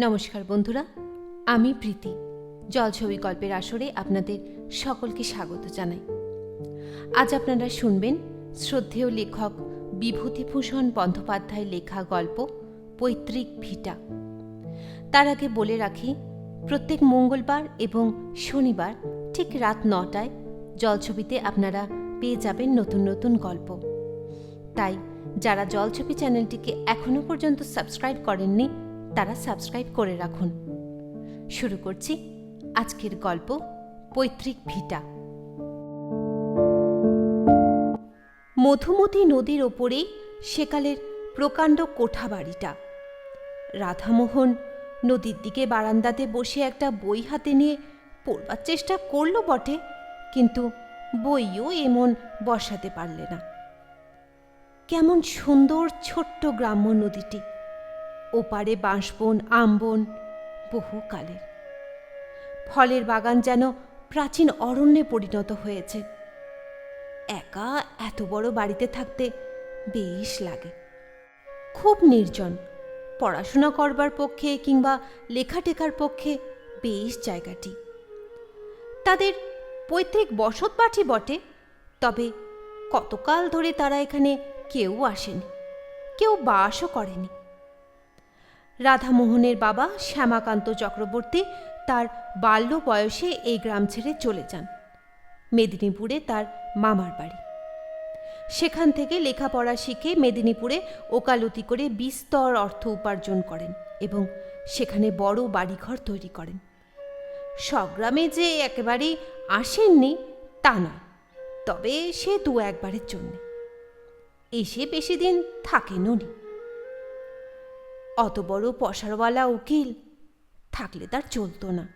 নমস্কার বন্ধুরা, আমি প্রীতি। জলছবি গল্পের আসরে আপনাদের সকলকে স্বাগত জানাই। আজ আপনারা শুনবেন শ্রদ্ধেয় লেখক বিভূতিভূষণ বন্দ্যোপাধ্যায় লেখা গল্প পৈতৃক ভিটা। তার আগে বলে রাখি, প্রত্যেক মঙ্গলবার এবং শনিবার ঠিক রাত নটায় জলছবিতে আপনারা পেয়ে যাবেন নতুন নতুন গল্প। তাই যারা জলছবি চ্যানেলটিকে এখনও পর্যন্ত সাবস্ক্রাইব করেননি তারা সাবস্ক্রাইব করে রাখুন। শুরু করছি আজকের গল্প, পৈতৃক ভিটা। মধুমতি নদীর ওপরেই সেকালের প্রকাণ্ড কোঠা বাড়িটা রাধামোহন নদীর দিকে বারান্দাতে বসে একটা বই হাতে নিয়ে পড়বার চেষ্টা করল বটে, কিন্তু বইও এমন বসাতে পারলে না। কেমন সুন্দর ছোট্ট গ্রাম্য নদীটি। ওপারে বাঁশবন, আমবন বহুকালের ফলের বাগান যেন প্রাচীন অরণ্যে পরিণত হয়েছে। একা এত বড় বাড়িতে থাকতে বেশ লাগে। খুব নির্জন, পড়াশোনা করবার পক্ষে কিংবা লেখা টেকার পক্ষে বেশ জায়গাটি। তাদের পৈতৃক বসত বটে, তবে কতকাল ধরে তারা এখানে কেউ আসেনি, কেউ বাসও করেনি। রাধামোহনের বাবা শ্যামাকান্ত চক্রবর্তী তার বাল্য বয়সে এই গ্রাম ছেড়ে চলে যান। মেদিনীপুরে তার মামার বাড়ি। সেখান থেকে লেখাপড়া শিখে মেদিনীপুরে ওকালতি করে বিস্তর অর্থ উপার্জন করেন এবং সেখানে বড় বাড়িঘর তৈরি করেন। স্বগ্রামে যে একেবারেই আসেননি তা নয়, তবে সে দু একবারের জন্যে। এসে বেশি দিন থাকেনও নি অত বড় পসারওয়ালা উকিল। থাকলে তার চলতো না।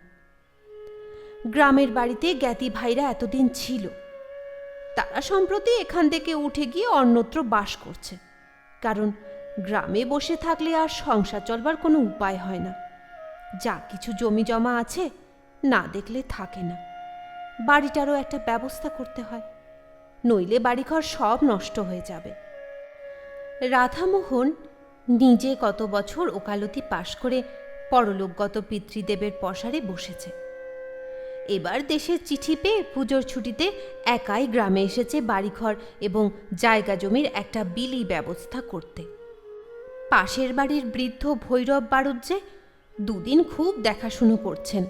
গ্রামের বাড়িতে জ্ঞাতি ভাইরা এতদিন ছিল। তারা সম্প্রতি এখান থেকে উঠে গিয়ে অন্যত্র বাস করছে। কারণ গ্রামে বসে থাকলে আর সংসার চলবার কোনো উপায় হয় না। যা কিছু জমি জমা আছে, না দেখলে থাকে না। বাড়িটারও একটা ব্যবস্থা করতে হয়। নইলে বাড়িঘর সব নষ্ট হয়ে যাবে। রাধামোহন নিজে কত বছর ওকালতি পাশ করে পরলোকগত পিতৃদেবের পসারে বসেছে। এবার দেশের চিঠি পেয়ে পুজোর ছুটিতে একাই গ্রামে এসেছে বাড়িঘর এবং জায়গা জমির একটা বিলি ব্যবস্থা করতে। পাশের বাড়ির বৃদ্ধ ভৈরব বাড়ুজ্জে দুদিন খুব দেখাশুনো করছেন।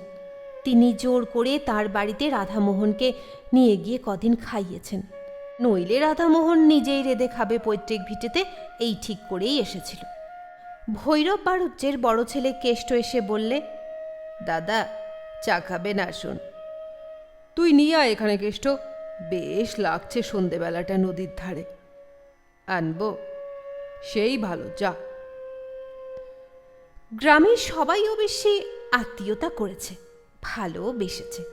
তিনি জোর করে তার বাড়িতে রাধামোহনকে নিয়ে গিয়ে কদিন খাইয়েছেন। নইলে রাধামোহন নিজেই রেঁধে খাবে পৈতৃক ভিটেতে, এই ঠিক করেই এসেছিল। ভৈরব বাড়ুজ্যের বড় ছেলে কেষ্ট এসে বললে, দাদা, চা খাবেন আসুন তুই নিয়ে আয় এখানে কেষ্ট, বেশ লাগছে সন্ধেবেলাটা নদীর ধারে। আনব, সেই ভালো, যা। গ্রামের সবাই অবশ্যই আত্মীয়তা করেছে, ভালো বেসেছে।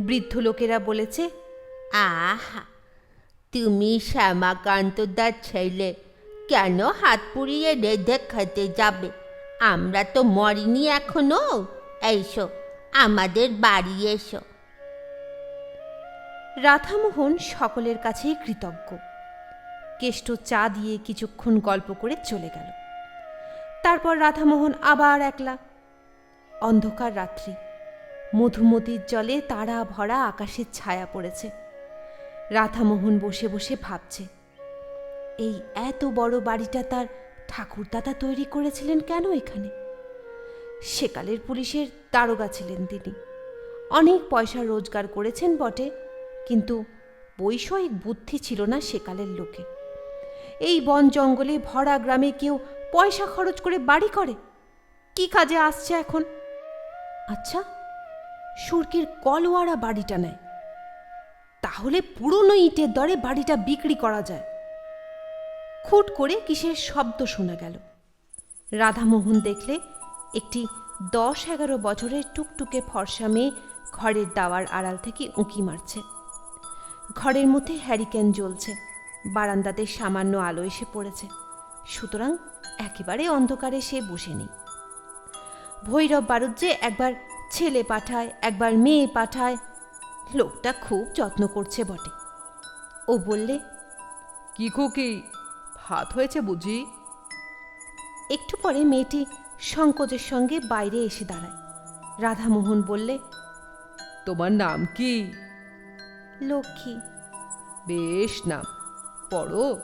বৃদ্ধ লোকেরা বলেছে, আহা তুমি শ্যামাকান্তদার ছেলে, কেন হাত পুড়িয়ে রেঁধে খেতে যাবে? আমরা তো মরিনি এখনও। এইসো, আমাদের বাড়ি এসো। রাধামোহন সকলের কাছেই কৃতজ্ঞ। কেষ্ট চা দিয়ে কিছুক্ষণ গল্প করে চলে গেল। তারপর রাধামোহন আবার একলা। অন্ধকার রাত্রি। মধুমতির জলে তারা ভরা আকাশের ছায়া পড়েছে। রাধামোহন বসে বসে ভাবছে, এই এত বড় বাড়িটা তার ঠাকুরদাদা তৈরি করেছিলেন কেন এখানে? সেকালের পুলিশের দারোগা ছিলেন তিনি। অনেক পয়সা রোজগার করেছেন বটে, কিন্তু বৈষয়িক বুদ্ধি ছিল না সেকালের লোকে। এই বন জঙ্গলে ভরা গ্রামে কেউ পয়সা খরচ করে বাড়ি করে? কি কাজে আসছে এখন? আচ্ছা সুরকির কলওয়ারা বাড়িটা নেয়। তাহলে পুরনো ইটের দরে বাড়িটা বিক্রি করা যায়। খুট করে কিসের শব্দ শোনা গেল। রাধামোহন দেখলে একটি দশ এগারো বছরের টুকটুকে ফর্সা মেয়ে ঘরের দাওয়ার আড়াল থেকে উঁকি মারছে। ঘরের মধ্যে হ্যারিকেন জ্বলছে, বারান্দাতে সামান্য আলো এসে পড়েছে। সুতরাং একেবারে অন্ধকারে সে বসে নেই। ভৈরব বারুজ্জে একবার ছেলে পাঠায়, একবার মেয়ে পাঠায় লোকটা খুব যত্ন করছে বটে। ও বললে কি খুকি? ভাত হয়েছে বুঝি? একটু পরে মেয়েটি সংকোচের সঙ্গে বাইরে এসে দাঁড়ায়। রাধামোহন বললে তোমার নাম কি? লক্ষ্মী। বেশ নাম। পড়ো?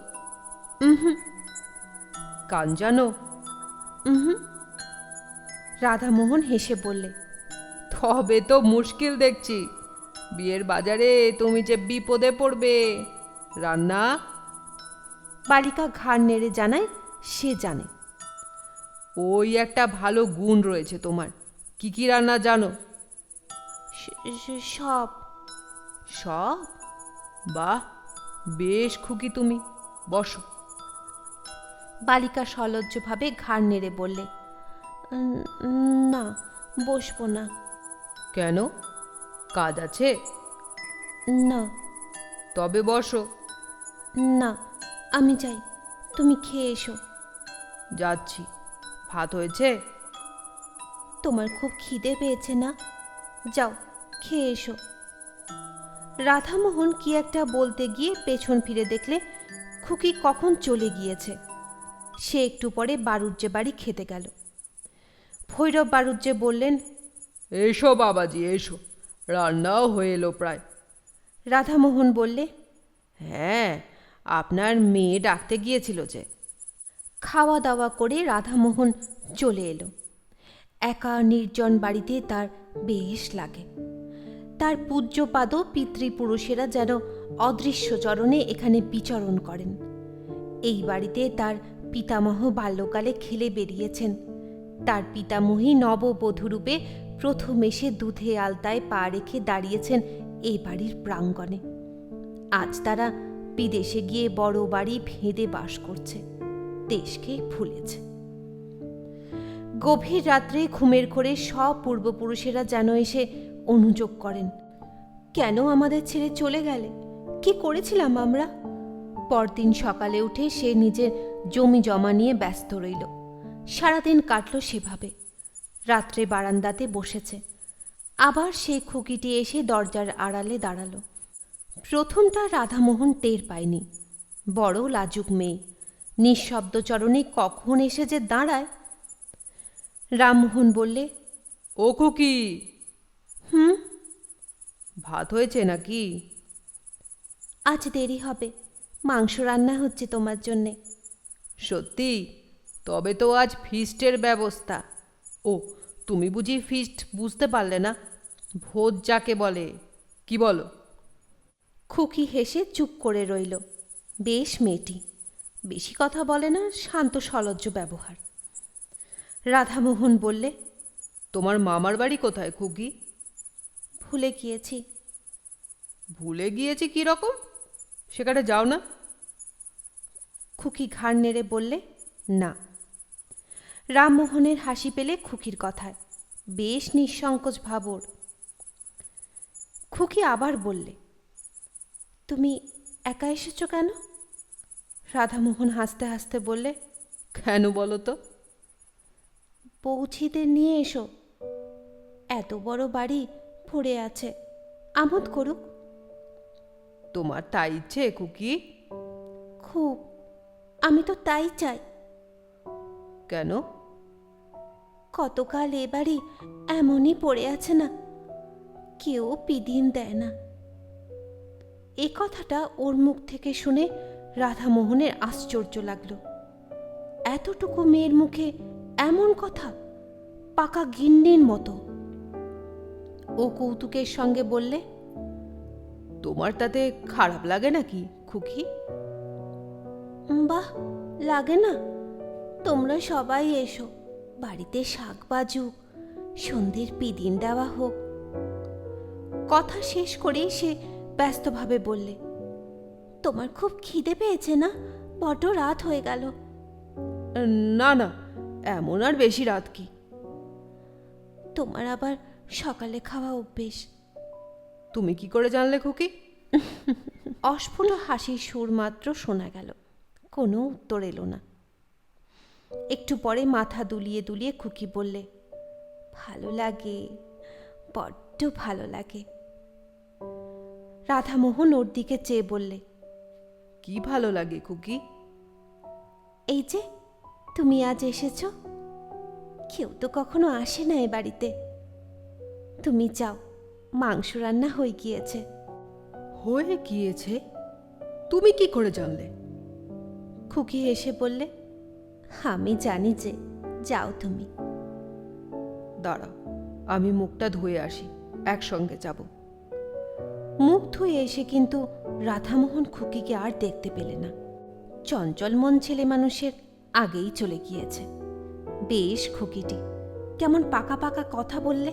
হুম। কান জানো? হুম। রাধামোহন হেসে বললে তবে তো মুশকিল দেখছি। বিয়ের বাজারে তুমি যে বিপদে পড়বে। রান্না? বালিকা ঘাড় নেড়ে জানায় সে জানে। ওই একটা ভালো গুণ রয়েছে তোমার। কি কি রান্না জানো? সব। সব? বাহ বেশ খুকি তুমি। বসো। বালিকা সলজ্জভাবে ঘাড় নেড়ে বললে না বসবো না। কেন? কাজ আছে? না। তবে বসো। না আমি যাই। তুমি খেয়ে এসো। যাচ্ছি। ভাত হয়েছে? তোমার খুব খিদে পেয়েছে না? যাও খেয়ে এসো। রাধামোহন কি একটা বলতে গিয়ে পেছন ফিরে দেখলে খুকি কখন চলে গিয়েছে। সে একটু পরে বারুজ্যে বাড়ি খেতে গেল। ভৈরব বারুজ্যে বললেন এসো বাবাজি এসো। রান্নাও হয়ে এলো প্রায়। রাধামোহন বললে হ্যাঁ আপনার মেয়ে ডাকতে গিয়েছিল যে। খাওয়া দাওয়া করে রাধামোহন চলে এলো। একা নির্জন বাড়িতে তার বেশ লাগে। তার পূজ্যপাদ পিতৃপুরুষেরা যেন অদৃশ্য চরণে এখানে বিচরণ করেন। এই বাড়িতে তার পিতামহ বাল্যকালে খেলে বেরিয়েছেন। তার পিতামহী নববধূরূপে প্রথম এসে দুধে আলতায় পা রেখে দাঁড়িয়েছেন এই বাড়ির প্রাঙ্গণে। আজ তারা বিদেশে গিয়ে বড় বাড়ি ভেদে বাস করছে, দেশকে ভুলেছে। গভীর রাত্রে ঘুমের ঘোরে সব পূর্বপুরুষেরা যেন এসে অনুযোগ করেন, কেন আমাদের ছেড়ে চলে গেলে? কি করেছিলাম আমরা? পরদিন সকালে উঠে সে নিজের জমি জমা নিয়ে ব্যস্ত রইল। সারাদিন কাটল সেভাবে। রাত্রে বারান্দাতে বসেছে। আবার সেই খুকিটি এসে দরজার আড়ালে দাঁড়াল। প্রথমটা রাধামোহন টের পায়নি। বড় লাজুক মেয়ে। নিঃশব্দ চরণে কখন এসে যে দাঁড়ায়? রামমোহন বললে ও খুকি! হুম? ভাত হয়েছে নাকি? আজ দেরি হবে। মাংস রান্না হচ্ছে তোমার জন্যে। সত্যি? তবে তো আজ ফিস্টের ব্যবস্থা। ও তুমি বুঝি ফিস্ট বুঝতে পারলে না? ভোজ যাকে বলে কি বলো? খুকি হেসে চুপ করে রইল। বেশ মেয়েটি। বেশি কথা বলে না শান্ত সলজ্জ ব্যবহার। রাধামোহন বললে তোমার মামার বাড়ি কোথায় খুকি? ভুলে গিয়েছি। ভুলে গিয়েছি কি রকম? সেখানে যাও না। খুকি ঘাড় নেড়ে বললে না। রামমোহনের হাসি পেলে খুকির কথায়। বেশ নিঃসংকোচ ভাবর। খুকি আবার বললে, তুমি একা এসেছ কেন? রাধামোহন হাসতে হাসতে বললে, কেন বলো তো? পৌঁছিতে নিয়ে এসো। এত বড় বাড়ি পড়ে আছে। আমোদ করুক। তোমার তাই ইচ্ছে খুকি? খুব। আমি তো তাই চাই। কেন? কতকাল এ বাড়ি এমনই পড়ে আছে না কেউ পিদিম দেয় না। এ কথাটা ওর মুখ থেকে শুনে রাধামোহনের আশ্চর্য লাগল। এতটুকু মেয়ের মুখে এমন কথা? পাকা গিন্নির মতো। ও কৌতুকের সঙ্গে বললে তোমার তাতে খারাপ লাগে নাকি খুকি? বাহ লাগে না। তোমরা সবাই এসো বাড়িতে শাক বাজুক সন্ধ্যের পিদিন দেওয়া হোক। কথা শেষ করেই সে ব্যস্তভাবে বললে তোমার খুব খিদে পেয়েছে না? বড্ড রাত হয়ে গেল। না না এমন আর বেশি রাত কি? তোমার আবার সকালে খাওয়া অভ্যেস। তুমি কি করে জানলে খুকি? অস্ফুট হাসির সুর মাত্র শোনা গেল কোনো উত্তর এলো না। একটু পরে মাথা দুলিয়ে দুলিয়ে খুকি বললে ভালো লাগে বড্ড ভালো লাগে। রাধামোহন ওর দিকে চেয়ে বললে কি ভালো লাগে খুকি? এই যে তুমি আজ এসেছ। কেউ তো কখনো আসে না এ বাড়িতে। তুমি যাও মাংস রান্না হয়ে গিয়েছে। হয়ে গিয়েছে? তুমি কি করে জানলে? খুকি এসে বললে আমি জানি যে যাও তুমি। দাঁড়াও আমি মুখটা ধুয়ে আসি একসঙ্গে যাব। মুখ ধুয়ে এসে কিন্তু রাধামোহন খুকিকে আর দেখতে পেলে না। চঞ্চল মন ছেলে মানুষের আগেই চলে গিয়েছে। বেশ খুকিটি কেমন পাকা পাকা কথা বললে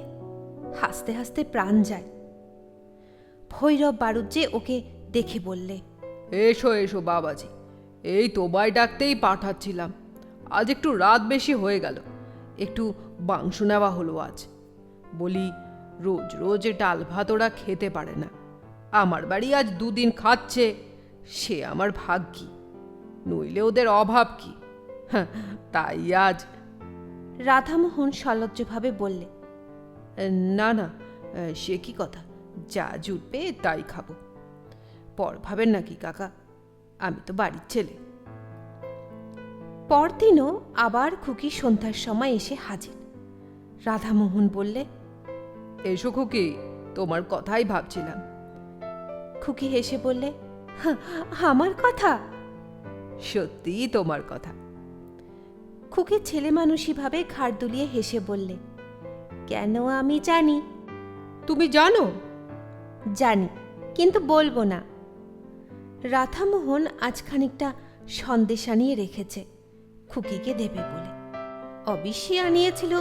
হাসতে হাসতে প্রাণ যায়। ভৈরব বারুজ্জে ওকে দেখে বললে এসো এসো বাবাজি এই তোমায় ডাকতেই পাঠাচ্ছিলাম। আজ একটু রাত বেশি হয়ে গেল। একটু মাংস নেওয়া হলো আজ। বলি রোজ রোজ এ ডাল ভাত ওরা খেতে পারে না। আমার বাড়ি আজ দুদিন খাচ্ছে সে আমার ভাগ্যি। নইলে ওদের অভাব কি? হ্যাঁ, তাই আজ। রাধামোহন সলজ্জভাবে বললে না না সে কি কথা? যা জুটবে তাই খাব। পর ভাবেন নাকি কাকা? আমি তো বাড়ির ছেলে। পরদিনও আবার খুকি সন্ধ্যার সময় এসে হাজির। রাধামোহন বললে এসো খুকি তোমার কথাই ভাবছিলাম। খুকি হেসে বললে "হা, আমার কথা? সত্যিই তোমার কথা। খুকি ছেলে মানুষইভাবে ঘাড় দুলিয়ে হেসে বললে কেন আমি জানি? তুমি জানো? জানি কিন্তু বলব না। রাধামোহন আজ খানিকটা সন্দেশ আনিয়ে রেখেছে। খুকিকে দেবে বলে। অবশ্যই আনিয়েছিল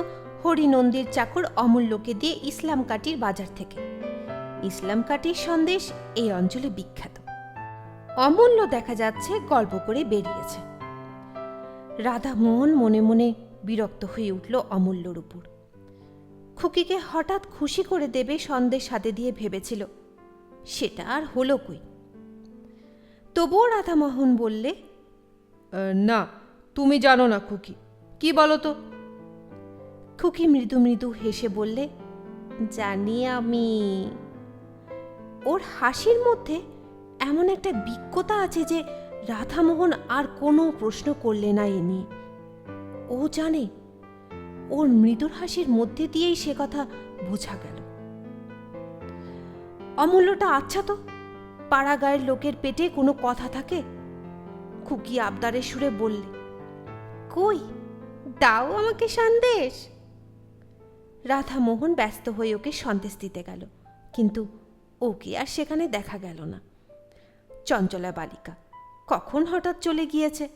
হরিনন্দীর চাকর অমূল্যকে দিয়ে ইসলাম কাটির বাজার থেকে। ইসলাম কাটির সন্দেশ এই অঞ্চলে বিখ্যাত। অমূল্য দেখা যাচ্ছে গল্প করে বেরিয়েছে। রাধামোহন মনে মনে বিরক্ত হয়ে উঠল অমূল্যর উপর। খুকিকে হঠাৎ খুশি করে দেবে সন্দেশ হাতে দিয়ে ভেবেছিল, সেটা আর হলো কই? তবুও রাধামোহন বললে না তুমি জানো না খুকি। কি বলো তো খুকি মৃদু মৃদু হেসে বললে, জানি আমি। ওর হাসির মধ্যে এমন একটা বিজ্ঞতা আছে যে রাধামোহন আর কোনো প্রশ্ন করলে না এ নিয়ে। ও জানে, ওর মৃদুর হাসির মধ্যে দিয়েই সে কথা বোঝা গেল। অমূল্যটা আচ্ছা তো? পাড়া গায়ের লোকের পেটে কোনো কথা থাকে? খুকি আবদারের সুরে বললে কই? দাও আমাকে সন্দেশ। রাধামোহন ব্যস্ত হয়ে ওকে সন্দেশ দিতে গেল কিন্তু ওকে আর সেখানে দেখা গেল না। চঞ্চলা বালিকা কখন হঠাৎ চলে গিয়েছে?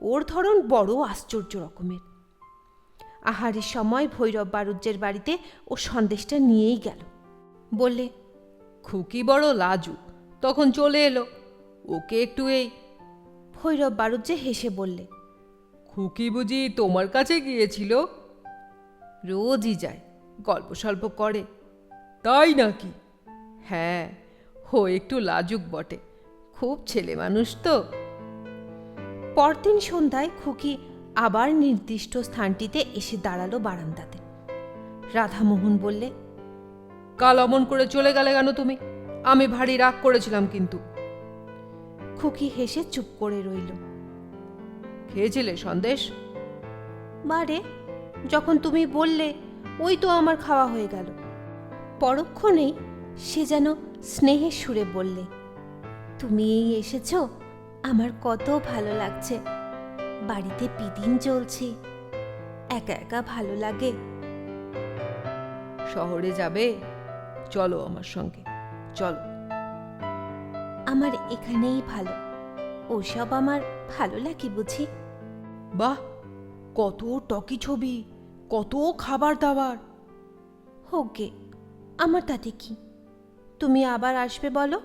ওর ধরন বড় আশ্চর্য রকমের। আহারের সময় ভৈরব বারুজ্যের বাড়িতে ও সন্দেশটা নিয়েই গেল। বললে খুকি বড় লাজুক তখন চলে এলো ওকে একটু এই। ভৈরব বারুজ্যে হেসে বললে খুকি বুঝি তোমার কাছে গিয়েছিল? রোজই যায় গল্প সল্প করে। তাই নাকি? হ্যাঁ হো একটু লাজুক বটে খুব ছেলে মানুষ তো। পরদিন সন্ধ্যায় খুকি আবার নির্দিষ্ট স্থানটিতে এসে দাঁড়াল বারান্দাতে। রাধামোহন বললে কাল অমন করে চলে গেলে কেন তুমি? আমি ভারী রাগ করেছিলাম কিন্তু। খুকি হেসে চুপ করে রইল। খেয়েছিলে সন্দেশ? বারে যখন তুমি বললে ওই তো আমার খাওয়া হয়ে গেল। পরক্ষণেই সে যেন স্নেহের সুরে বললে তুমি এই এসেছ? আমার কত ভালো লাগছে। বাড়িতে পিদিন চলছে একা একা ভালো লাগে। শহরে যাবে? চলো আমার সঙ্গে। চলো। আমার এখানেই ভালো। ওসব আমার ভালো লাগে বুঝি? বাহ কত টকি ছবি কত খাবার দাবার। হোক আমার তাতে কি? তুমি আবার আসবে বলো?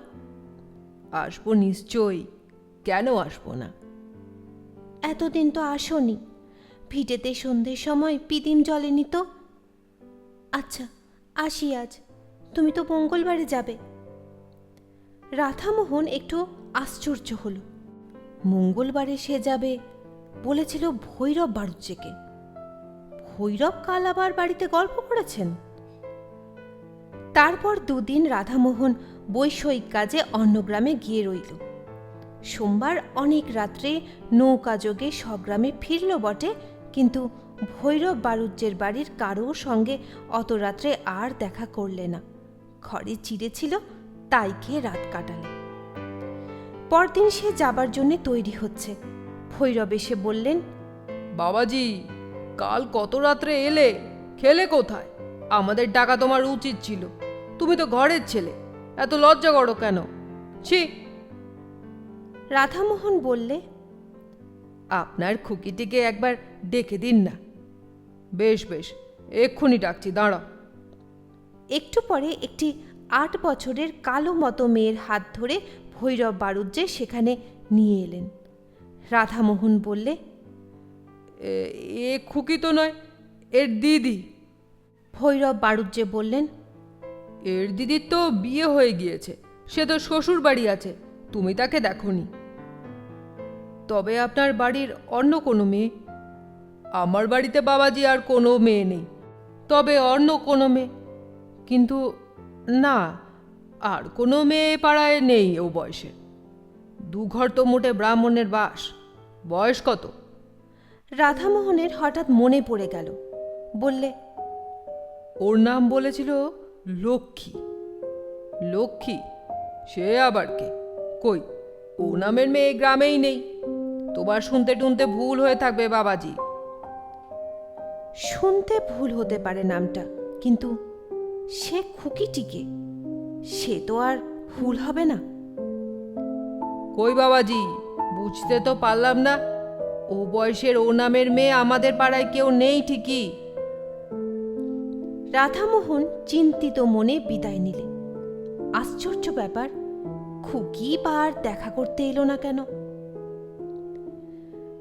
আসব নিশ্চয়ই কেন আসব না? এতদিন তো আসনি ভিটেতে সন্ধ্যের সময় পিদিম জলেনি তো। আচ্ছা আসি আজ তুমি তো মঙ্গলবারে যাবে। রাধামোহন একটু আশ্চর্য হলো। মঙ্গলবারে সে যাবে বলেছিল ভৈরব বাড়ুজ্জেকে ভৈরব কাল আবার বাড়িতে গল্প করেছেন। তারপর দুদিন রাধামোহন বৈষয়িক কাজে অন্নগ্রামে গিয়ে রইল। সোমবার অনেক রাত্রে নৌকা যোগে স্বগ্রামে ফিরল বটে, কিন্তু ভৈরব বারুজ্যের বাড়ির কারোর সঙ্গে অত রাত্রে আর দেখা করলে না। ঘরে চিড়ে ছিল, তাই খেয়ে রাত কাটালে। পরদিন সে যাবার জন্যে তৈরি হচ্ছে। ভৈরব এসে বললেন বাবাজি কাল কত রাত্রে এলে? খেলে কোথায়? আমাদের ডাকা তোমার উচিত ছিল। তুমি তো ঘরের ছেলে এত লজ্জা করো কেন? ছি। রাধামোহন বললে আপনার খুকিটিকে একবার ডেকে দিন না। বেশ বেশ এক্ষুনি ডাকছি দাঁড়াও। একটু পরে একটি আট বছরের কালো মতো মেয়ের হাত ধরে ভৈরব বারুজ্যে সেখানে নিয়ে এলেন। রাধামোহন বললে এ- খুকি তো নয় এর দিদি। ভৈরব বারুজ্যে বললেন এর দিদির তো বিয়ে হয়ে গিয়েছে সে তো শ্বশুর বাড়ি আছে তুমি তাকে দেখনি। তবে আপনার বাড়ির অন্য কোনো মেয়ে? আমার বাড়িতে বাবাজি আর কোনো মেয়ে নেই তবে অন্য কোনো মেয়ে। কিন্তু না আর কোনো মেয়ে পাড়ায় নেই ও বয়সে। দুঘর তো মোটে ব্রাহ্মণের বাস। বয়স কত? রাধামোহনের হঠাৎ মনে পড়ে গেল। বললে ওর নাম বলেছিল লক্ষ্মী। লক্ষ্মী? সে আবার কে? কই? ও নামের মেয়ে গ্রামেই নেই। তোমার শুনতে টুনতে ভুল হয়ে থাকবে বাবাজি। শুনতে ভুল হতে পারে নামটা কিন্তু সে খুকিটিকে সে তো আর ভুল হবে না। কই বাবাজি? বুঝতে তো পারলাম না। ও বয়সের ও নামের মেয়ে আমাদের পাড়ায় কেউ নেই ঠিকই। রাধামোহন চিন্তিত মনে বিদায় নিলে। আশ্চর্য ব্যাপার, খুকি বা আর দেখা করতে এলো না কেন?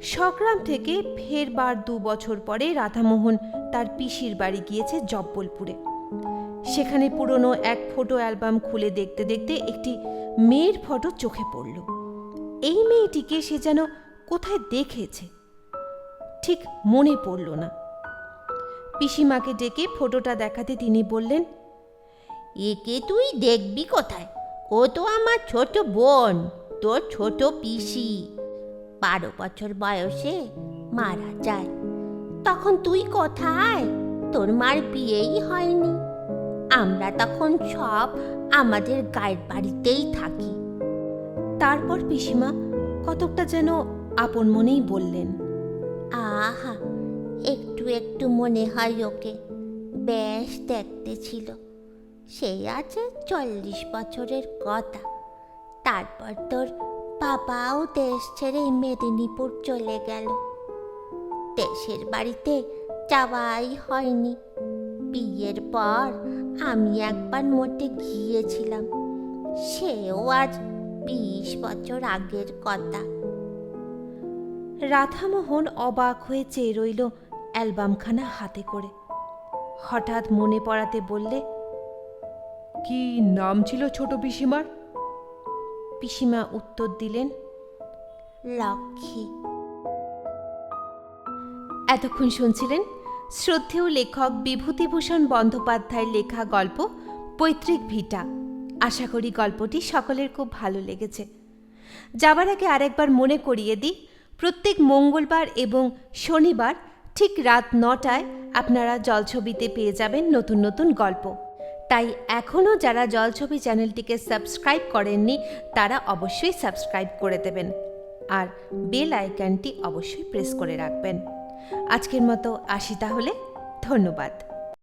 সগ্রাম থেকে ফেরবার দু বছর পরে রাধামোহন তার পিসির বাড়ি গিয়েছে জব্বলপুরে। সেখানে পুরনো এক ফটো অ্যালবাম খুলে দেখতে দেখতে একটি মেয়ের ফটো চোখে পড়ল। এই মেয়েটিকে সে যেন কোথায় দেখেছে? ঠিক মনে পড়ল না। পিসিমাকে ডেকে ফটোটা দেখাতে তিনি বললেন, একে তুই দেখবি কোথায়? ও তো আমার ছোট বোন, তোর ছোট পিসি। বারো বছর বয়সে মারা যায়। তখন তুই কোথায়? তোর মার বিয়েই হয়নি। আমরা তখন সব আমাদের গায়ের বাড়িতেই থাকি। তারপর পিসিমা কতকটা যেন আপন মনেই বললেন, আহা, একটু একটু মনে হয় ওকে। বেশ দেখতে ছিল। সেই আছে চল্লিশ বছরের কথা। তারপর তোর বাবাও দেশ ছেড়ে মেদিনীপুর চলে গেল। দেশের বাড়িতে যাওয়াই হয়নি। বিয়ের পর আমি একবার মোটে গিয়েছিলাম। সেও আজ বিশ বছর আগের কথা রাধামোহন অবাক হয়ে চেয়ে রইল অ্যালবামখানা হাতে করে। হঠাৎ মনে পড়াতে বললে কি নাম ছিল ছোট পিসিমার? পিসিমা উত্তর দিলেন লক্ষ্মী। এতক্ষণ শুনছিলেন শ্রদ্ধেয় লেখক বিভূতিভূষণ বন্দ্যোপাধ্যায়ের লেখা গল্প পৈতৃক ভিটা। আশা করি গল্পটি সকলের খুব ভালো লেগেছে। যাবার আগে আরেকবার মনে করিয়ে দিই, প্রত্যেক মঙ্গলবার এবং শনিবার ঠিক রাত নটায় আপনারা জলছবিতে পেয়ে যাবেন নতুন নতুন গল্প। তাই এখনও যারা জলছবি চ্যানেলটিকে সাবস্ক্রাইব করেননি, তারা অবশ্যই সাবস্ক্রাইব করে দেবেন। আর বেল আইকনটি অবশ্যই প্রেস করে রাখবেন। আজকের মতো আসি তাহলে, ধন্যবাদ।